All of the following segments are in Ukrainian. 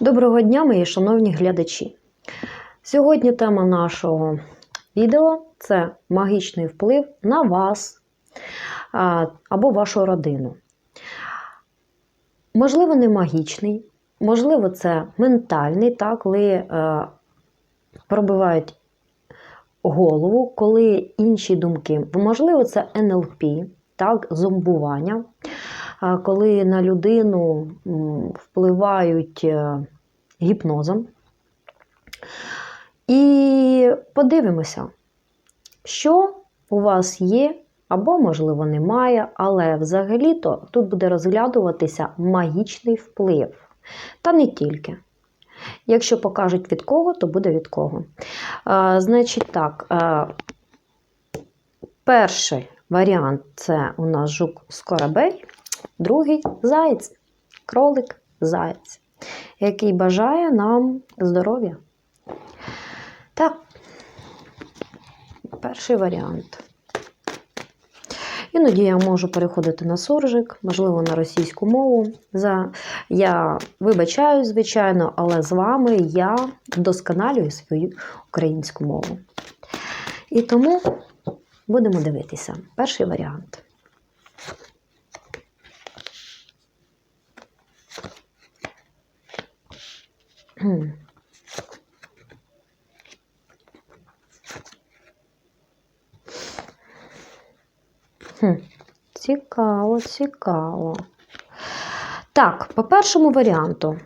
Доброго дня, мої шановні глядачі. Сьогодні тема нашого відео це магічний вплив на вас або вашу родину. Можливо, не магічний, можливо, це ментальний, так, коли е, пробивають голову, коли інші думки. Можливо, це НЛП, так, зомбування, коли на людину впливають е, гіпнозом. І подивимося, що у вас є, або, можливо, немає, але взагалі-то тут буде розглядуватися магічний вплив. Та не тільки. Якщо покажуть від кого, то буде від кого. А, значить так, а, перший варіант це у нас жук скоробей, другий заєць, кролик, заєць, який бажає нам здоров'я. Так, перший варіант. Іноді я можу переходити на суржик, можливо, на російську мову. За... Я вибачаю, звичайно, але з вами я вдосконалюю свою українську мову. І тому будемо дивитися. Перший варіант. Цікаво, цікаво. Так, по першому варіанту.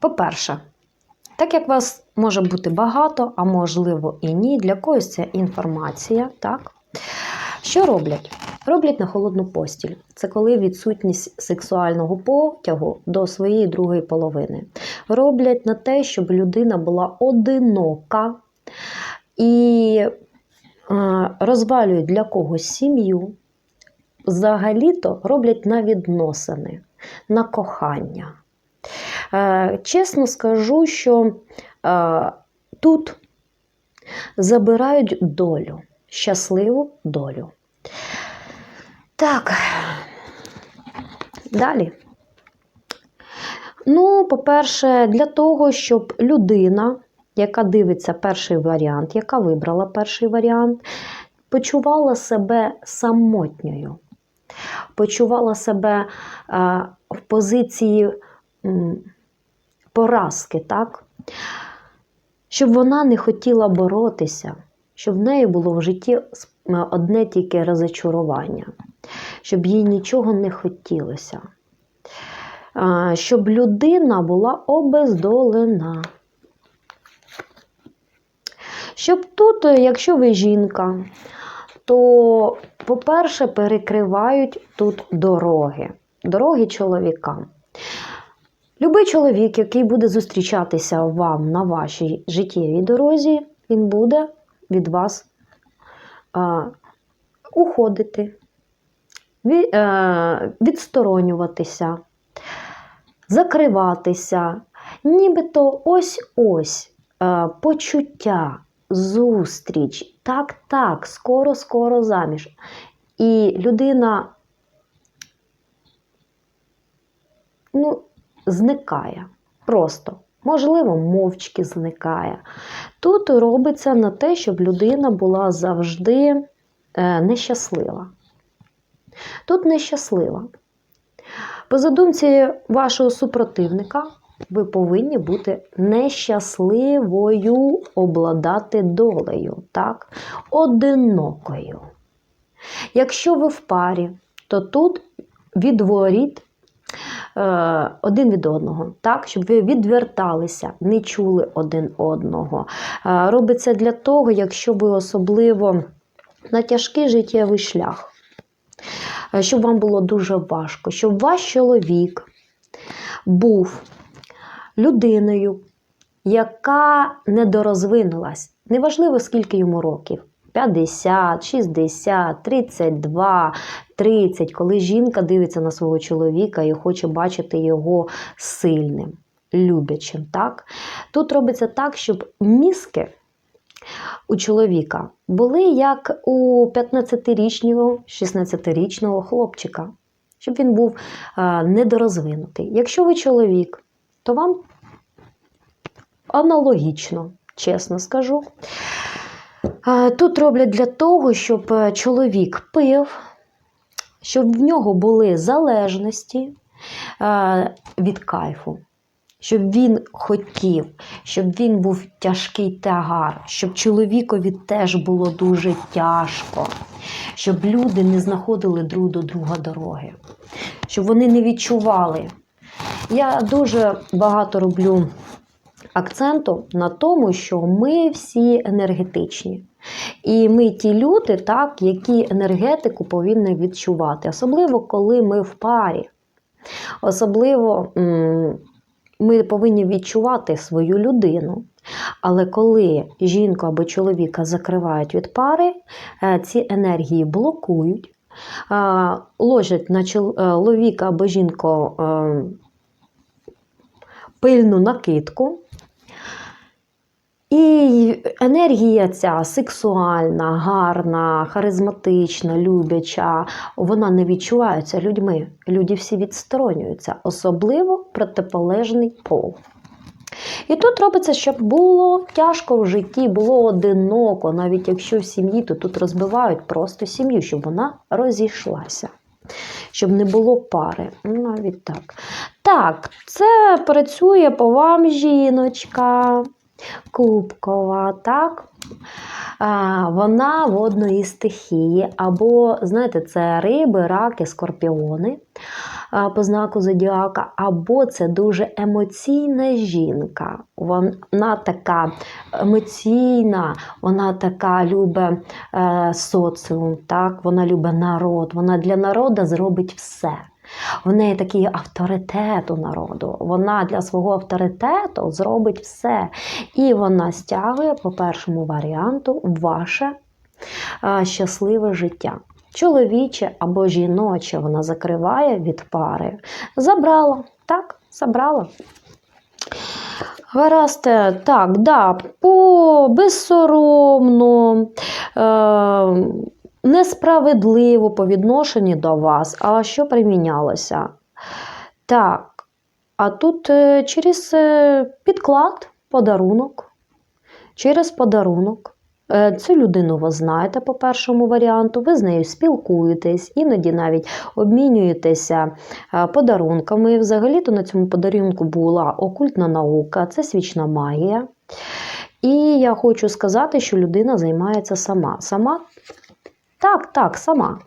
По-перше, так як вас може бути багато, а можливо і ні, для когось це інформація, так? Що роблять? Роблять на холодну постіль. Це коли відсутність сексуального потягу до своєї другої половини. Роблять на те, щоб людина була одинока і е, розвалюють для когось сім'ю. Взагалі-то роблять на відносини, на кохання. Е, Чесно скажу, що е, тут забирають долю, щасливу долю. Так, далі. Ну, по-перше, для того, щоб людина, яка дивиться перший варіант, яка вибрала перший варіант, почувала себе самотньою, почувала себе а, в позиції поразки, так? щоб вона не хотіла боротися, щоб в неї було в житті одне тільки розочарування, щоб їй нічого не хотілося, щоб людина була обездолена. Щоб тут, якщо ви жінка, то, по-перше, перекривають тут дороги, дороги чоловікам. Любий чоловік, який буде зустрічатися вам на вашій життєвій дорозі, він буде від вас уходити, а, відсторонюватися, закриватися, нібито ось-ось а, почуття, зустріч, так-так, скоро-скоро заміж. І людина ну, зникає просто. Можливо, мовчки зникає. Тут робиться на те, щоб людина була завжди е, нещаслива. Тут нещаслива. По задумці вашого супротивника, ви повинні бути нещасливою обладати долею, так? одинокою. Якщо ви в парі, то тут відворіт один від одного, так, щоб ви відверталися, не чули один одного. Е, робиться для того, якщо ви особливо на тяжкий життєвий шлях, е, щоб вам було дуже важко, щоб ваш чоловік був людиною, яка недорозвинулась. Неважливо, скільки йому років. 50, 60, 32, 30, коли жінка дивиться на свого чоловіка і хоче бачити його сильним, люблячим. Так? Тут робиться так, щоб мізки у чоловіка були як у 15-річного, 16-річного хлопчика. щоб він був недорозвинутий. Якщо ви чоловік, то вам аналогічно, чесно скажу. Тут роблять для того, щоб е, чоловік пив, щоб в нього були залежності е, від кайфу, щоб він хотів, щоб він був тяжкий тягар, щоб чоловікові теж було дуже тяжко, щоб люди не знаходили друг до друга дороги, щоб вони не відчували. Я дуже багато роблю акценту на тому, що ми всі енергетичні. І ми ті люди, так, які енергетику повинні відчувати, особливо коли ми в парі. Особливо ми повинні відчувати свою людину. Але коли жінку або чоловіка закривають від пари, е, ці енергії блокують, е, ложать на чоловіка або жінку е, пильну накидку. І енергія ця сексуальна, гарна, харизматична, любяча, вона не відчувається людьми. Люди всі відсторонюються, особливо протиполежний пол. І тут робиться, щоб було тяжко в житті, було одиноко, навіть якщо в сім'ї, то тут розбивають просто сім'ю, щоб вона розійшлася, щоб не було пари. Ну, Навіть так. Так, це працює по вам, жіночка. Кубкова, так? А, Вона водної стихії, або, знаєте, це риби, раки, скорпіони а, по знаку зодіака, або це дуже емоційна жінка. Вона така емоційна, вона така любить е, соціум, так? вона любить народ, вона для народу зробить все. В неї такий авторитет у народу. Вона для свого авторитету зробить все. І вона стягує, по першому варіанту, ваше щасливе життя. Чоловіче або жіноче вона закриває від пари. Забрала, так, забрала. Гаразд, так, да, по безсоромно. Е- несправедливо по відношенню до вас. А що примінялося? Так, а тут е, через е, підклад, подарунок, через подарунок. Е, Цю людину ви знаєте по першому варіанту, ви з нею спілкуєтесь, іноді навіть обмінюєтеся подарунками. Взагалі-то на цьому подарунку була окультна наука, це свічна магія. І я хочу сказати, що людина займається сама. Сама так, так, сама.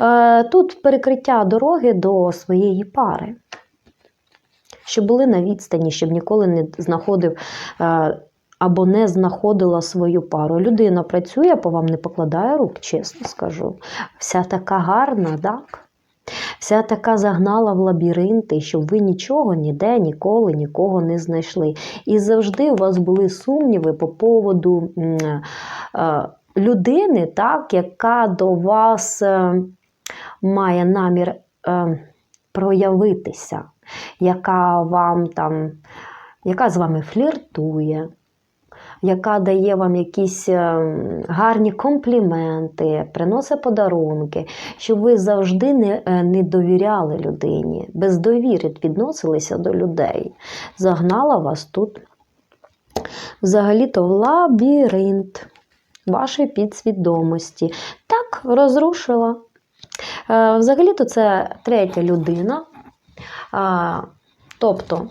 Е, Тут перекриття дороги до своєї пари, щоб були на відстані, щоб ніколи не знаходив е, або не знаходила свою пару. Людина працює, по вам не покладає рук, чесно скажу. Вся така гарна, так? Вся така загнала в лабіринти, щоб ви нічого ніде ніколи нікого не знайшли. І завжди у вас були сумніви по поводу. Е, людини, так, яка до вас е, має намір е, проявитися, яка вам там, яка з вами фліртує, яка дає вам якісь е, гарні компліменти, приносить подарунки, щоб ви завжди не, не довіряли людині, без довіри відносилися до людей. Загнала вас тут взагалі-то в лабіринт вашої підсвідомості. Так, розрушила. Е, взагалі-то це третя людина. Тобто,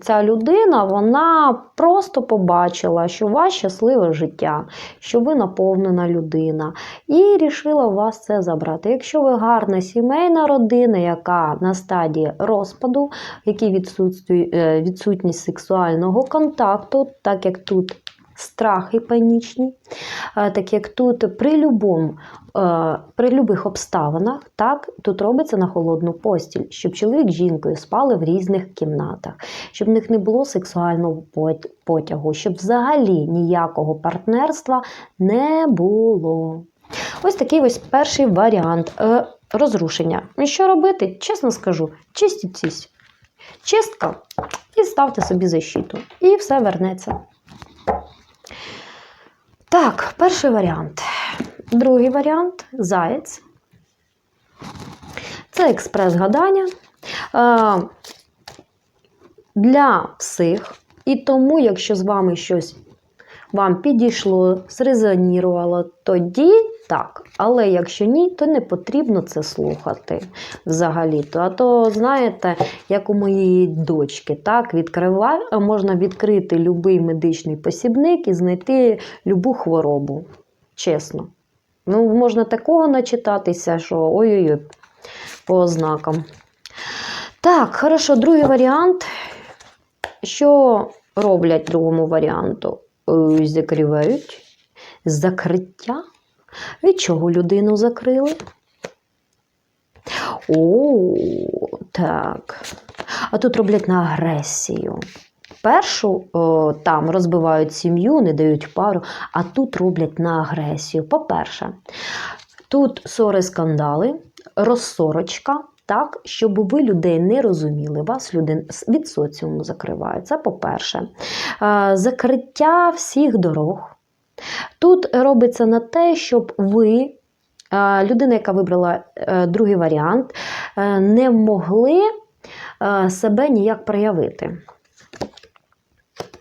ця людина вона просто побачила, що у вас щасливе життя, що ви наповнена людина, і рішила у вас це забрати. Якщо ви гарна сімейна родина, яка на стадії розпаду, якій е, відсутність сексуального контакту, так як тут страхи панічні, е, так як тут при любому, е, при любих обставинах, так, тут робиться на холодну постіль, щоб чоловік з жінкою спали в різних кімнатах, щоб в них не було сексуального потягу, щоб взагалі ніякого партнерства не було. Ось такий ось перший варіант е, розрушення. І що робити? Чесно скажу, чистіть. Чистка і ставте собі защиту. І все вернеться. Так, перший варіант. Другий варіант заєць. Це експрес-гадання е, для всіх. І тому, якщо з вами щось вам підійшло, зрезонірувало, тоді так. Але якщо ні, то не потрібно це слухати взагалі-то. А то, знаєте, як у моєї дочки, так, відкрива... можна відкрити будь-який медичний посібник і знайти любу хворобу. Чесно. Ну, можна такого начитатися, що ой-ой-ой, по ознакам. Так, хорошо, другий варіант. Що роблять другому варіанту? Е, Закривають закриття. Від чого людину закрили? О, так. А тут роблять на агресію. Першу о, там розбивають сім'ю, не дають пару, а тут роблять на агресію. По-перше, тут ссори скандали, розсорочка, так, щоб ви людей не розуміли, вас люди від соціуму закривають. Це по-перше. Закриття всіх дорог. Тут робиться на те, щоб ви, е, людина, яка вибрала е, другий варіант, е, не могли себе ніяк проявити.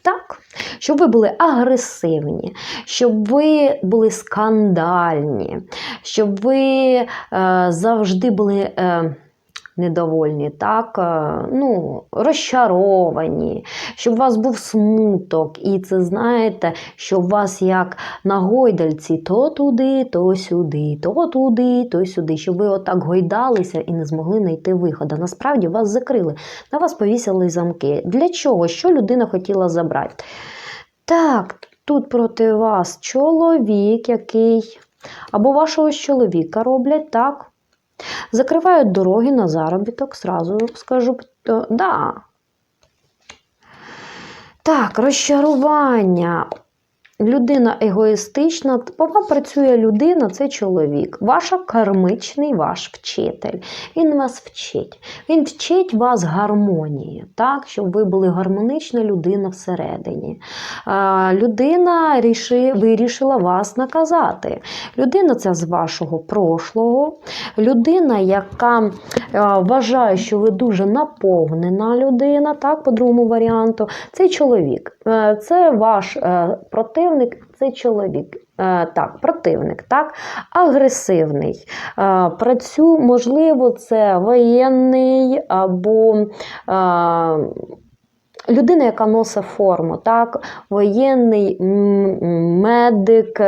Так, щоб ви були агресивні, щоб ви були скандальні, щоб ви завжди були недовольні, так, е, ну, розчаровані, щоб у вас був смуток. І це знаєте, що у вас як на гойдальці то туди, то сюди, то туди, то сюди, щоб ви отак гойдалися і не змогли знайти виходу. Насправді вас закрили, на вас повісили замки. Для чого? Що людина хотіла забрати? Так, тут проти вас чоловік, який або вашого чоловіка роблять, так? Закривають дороги на заробіток, сразу скажу, то, да. Так, розчарування. Людина егоїстична, вам працює людина, це чоловік. Ваш кармичний ваш вчитель. Він вас вчить. Він вчить вас гармонії, так, щоб ви були гармонічна людина всередині. А, людина ріши, вирішила вас наказати. Людина це з вашого прошлого. Людина, яка а, вважає, що ви дуже наповнена людина, так, по другому варіанту, це чоловік. Е, Це ваш е, противник, це чоловік. Е, Так, противник, так, агресивний. Е, Працю, можливо, це воєнний або е, людина, яка носить форму, так, воєнний медик,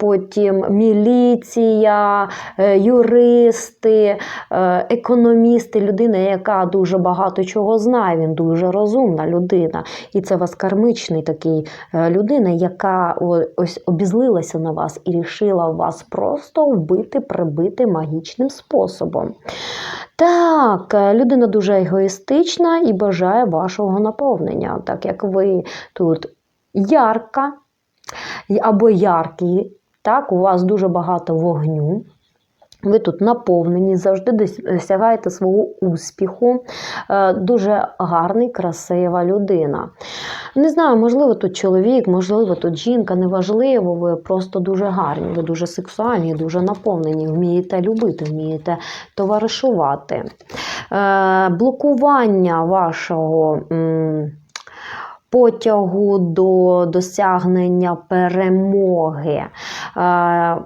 потім міліція, е, юристи, е, економісти, людина, яка дуже багато чого знає, він дуже розумна людина. І це вас кармичний такий е, людина, яка ось обізлилася на вас і рішила вас просто вбити, прибити магічним способом. Так, людина дуже егоїстична і бажає вашого наповнення, так як ви тут ярка або яркі, так, у вас дуже багато вогню. Ви тут наповнені, завжди досягаєте свого успіху. Е, Дуже гарний, красива людина. Не знаю, можливо, тут чоловік, можливо, тут жінка, неважливо, ви просто дуже гарні, ви дуже сексуальні, дуже наповнені, вмієте любити, вмієте товаришувати. Е, Блокування вашого. Потягу до досягнення перемоги, е,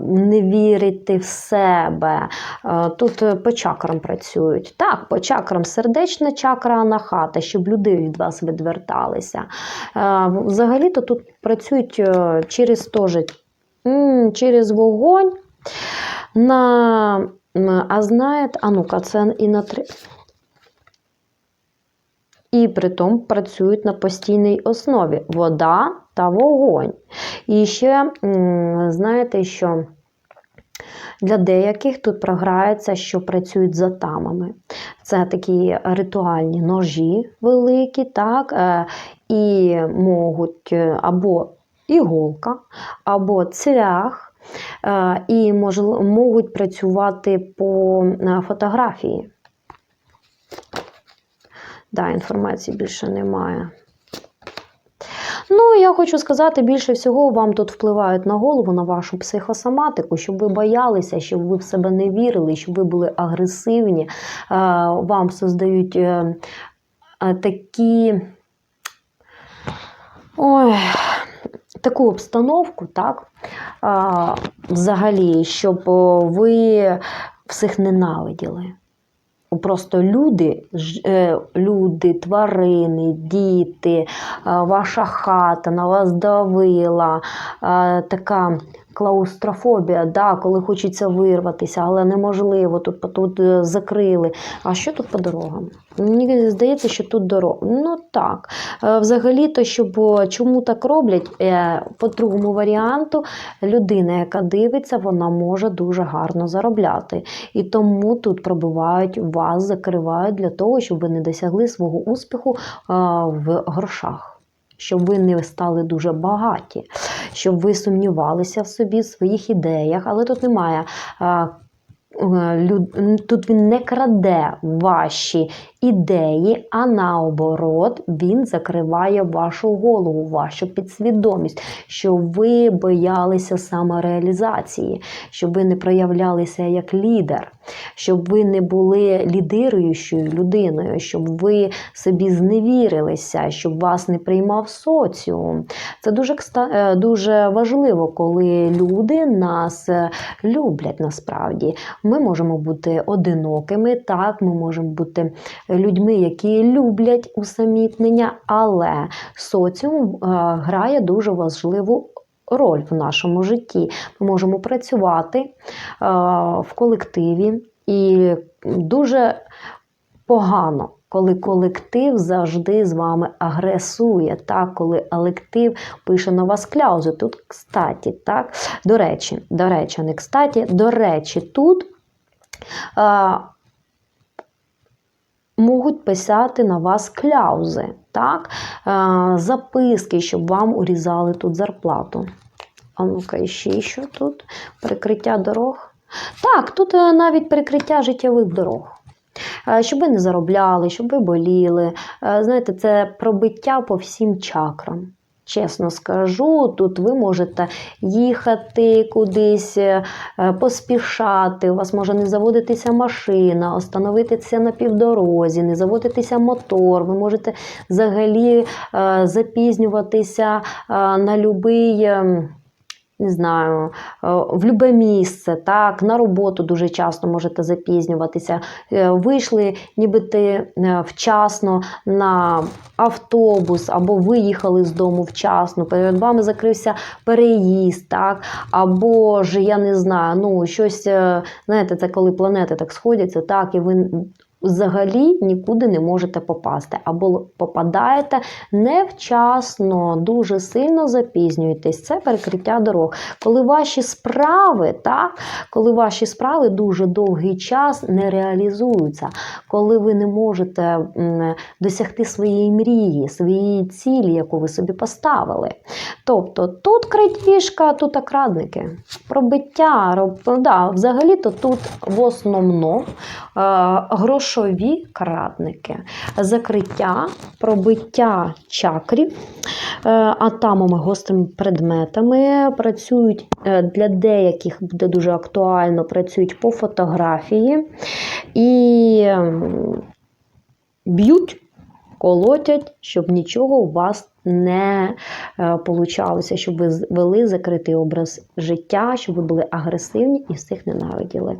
не вірити в себе. Е, Тут е, по чакрам працюють. Так, по чакрам сердечна чакра анахата, щоб люди від вас відверталися. Е, Взагалі-то тут працюють е, через теж, через вогонь. На, а знаєте, а ну-ка, це і на три. І притом працюють на постійній основі вода та вогонь. І ще, знаєте, що для деяких тут програється, що працюють за тамами. Це такі ритуальні ножі великі, так, е, і можуть е, або іголка, або цвях, е, і можуть працювати по фотографії. Да, інформації більше немає. Ну, я хочу сказати, більше всього вам тут впливають на голову, на вашу психосоматику, щоб ви боялися, щоб ви в себе не вірили, щоб ви були агресивні. Е, Вам создають е, е, такі. Ой, таку обстановку, так, взагалі, щоб ви всіх ненавиділи. Просто люди, е, люди, тварини, діти, ваша хата на вас давила, така клаустрофобія, да, коли хочеться вирватися, але неможливо, тут, тут е, закрили. А що тут по дорогам? Мені здається, що тут дорога. Ну так. Е, Взагалі-то, щоб чому так роблять, Е, по другому варіанту, людина, яка дивиться, вона може дуже гарно заробляти. І тому тут пробивають вас, закривають для того, щоб ви не досягли свого успіху в грошах. Щоб ви не стали дуже багаті, щоб ви сумнівалися в собі, в своїх ідеях, але тут немає. е, Тут він не краде ваші ідеї, а наоборот, він закриває вашу голову, вашу підсвідомість, щоб ви боялися самореалізації, щоб ви не проявлялися як лідер, щоб ви не були лідируючою людиною, щоб ви собі зневірилися, щоб вас не приймав соціум. Це дуже, е, дуже важливо, коли люди нас е, люблять насправді. Ми можемо бути одинокими, так, ми можемо бути людьми, які люблять усамітнення, але соціум е, грає дуже важливу роль в нашому житті. Ми можемо працювати е, в колективі і дуже погано. Коли колектив завжди з вами агресує, так, коли колектив пише на вас кляузи. Тут, кстаті, так, до речі, до речі, не кстаті, до речі, тут а, можуть писати на вас кляузи, так, записки, щоб вам урізали тут зарплату. А ну-ка, ще що тут? Прикриття дорог. Так, тут е, навіть перекриття життєвих дорог. Е, Щоб ви не заробляли, щоб ви боліли. Е, Знаєте, це пробиття по всім чакрам. Чесно скажу, тут ви можете їхати кудись, е, поспішати, у вас може не заводитися машина, остановитися на півдорозі, не заводитися мотор. Ви можете взагалі е, запізнюватися е, на будь-який. Не знаю, е, в любе місце, так, на роботу дуже часто можете запізнюватися. Е, Вийшли нібито е, вчасно на автобус, або виїхали з дому вчасно, перед вами закрився переїзд, так, або ж я не знаю, ну щось, знаєте, це коли планети так сходяться, так, і ви взагалі нікуди не можете попасти, або попадаєте невчасно, дуже сильно запізнюєтесь. Це перекриття дорог. Коли ваші справи, так, коли ваші справи дуже довгий час не реалізуються, коли ви не можете досягти своєї мрії, своєї цілі, яку ви собі поставили. Тобто тут крадіжка, тут окрадники, пробиття, роб... да, взагалі-то тут в основному е, грошові крадники, закриття, пробиття чакрів, е, атамами, гострими предметами, працюють е, для деяких буде дуже актуально, працюють по фотографії і ем, б'ють, колотять, щоб нічого у вас не е, получалося, щоб ви вели закритий образ життя, щоб ви були агресивні і всіх ненавиділи.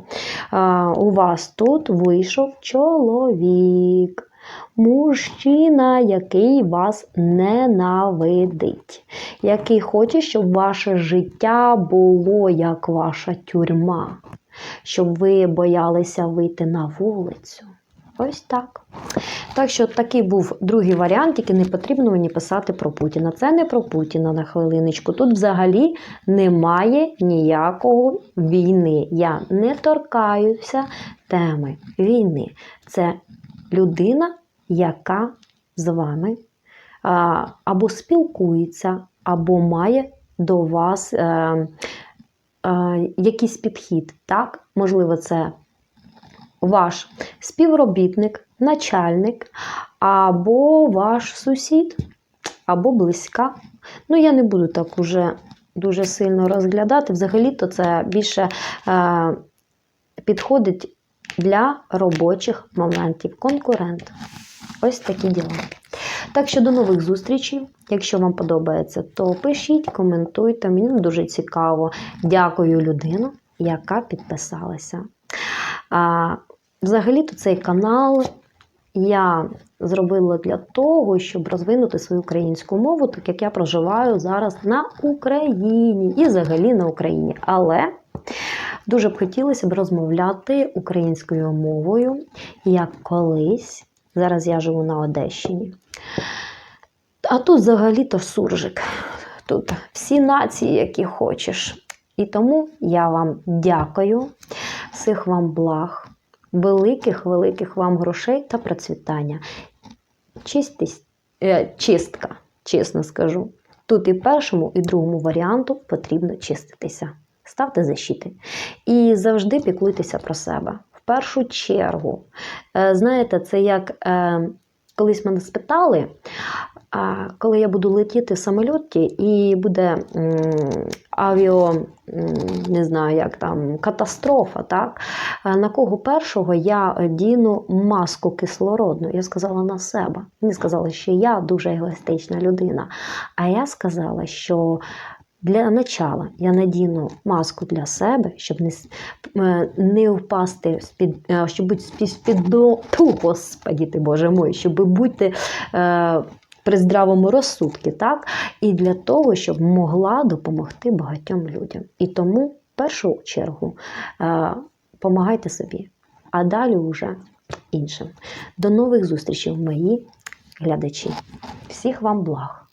У вас тут вийшов чоловік. Мужчина, який вас ненавидить, який хоче, щоб ваше життя було як ваша тюрма, щоб ви боялися вийти на вулицю. Ось так. Так що такий був другий варіант, тільки не потрібно мені писати про Путіна. Це не про Путіна на хвилиночку. Тут взагалі немає ніякого війни. Я не торкаюся теми війни. Це людина, яка з вами або спілкується, або має до вас е, е, якийсь підхід. Так? Можливо, це ваш співробітник, начальник або ваш сусід. або близька. Ну, я не буду так уже дуже сильно розглядати. Взагалі-то це більше е, підходить для робочих моментів. Конкурент. Ось такі діла. Так що до нових зустрічей. Якщо вам подобається, то пишіть, коментуйте. Мені дуже цікаво. Дякую людину, яка підписалася. А, взагалі-то цей канал я зробила для того, щоб розвинути свою українську мову, так як я проживаю зараз на Україні і взагалі на Україні. Але дуже б хотілося б розмовляти українською мовою, як колись. Зараз я живу на Одещині. А тут взагалі-то суржик. Тут всі нації, які хочеш. І тому я вам дякую, всіх вам благ, великих, великих вам грошей та процвітання. Чистість, е, чистка, чесно скажу. Тут і першому, і другому варіанту потрібно чиститися. Ставте защити. І завжди піклуйтеся про себе. В першу чергу, Е, знаєте, це як е, колись мене спитали, коли я буду летіти в самольоті і буде авіо, не знаю, як там, катастрофа, так? Е, на кого першого я діну маску кислородну? Я сказала на себе. Вони сказали, що я дуже егоїстична людина. А я сказала, що для начала я надіну маску для себе, щоб не, е, не впасти з-під, е, щоб бути з-під, господі ти, Боже мой, щоб бути е, при здравому розсудку, так? І для того, щоб могла допомогти багатьом людям. І тому, в першу чергу, е, помагайте собі, а далі вже іншим. До нових зустрічей, мої глядачі. Всіх вам благ!